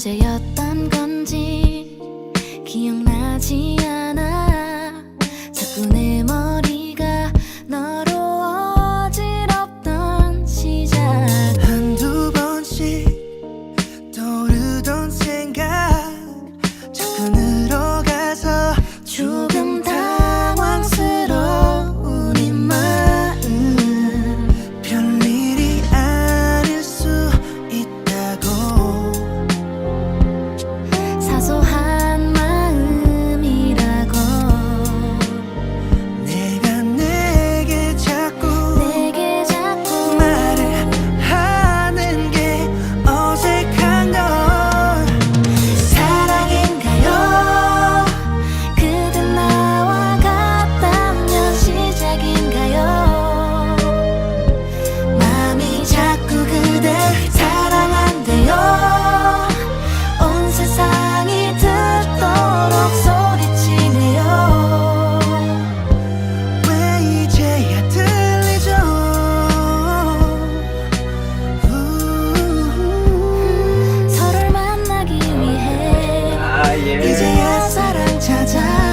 언제였던 건지 기억나지 夹在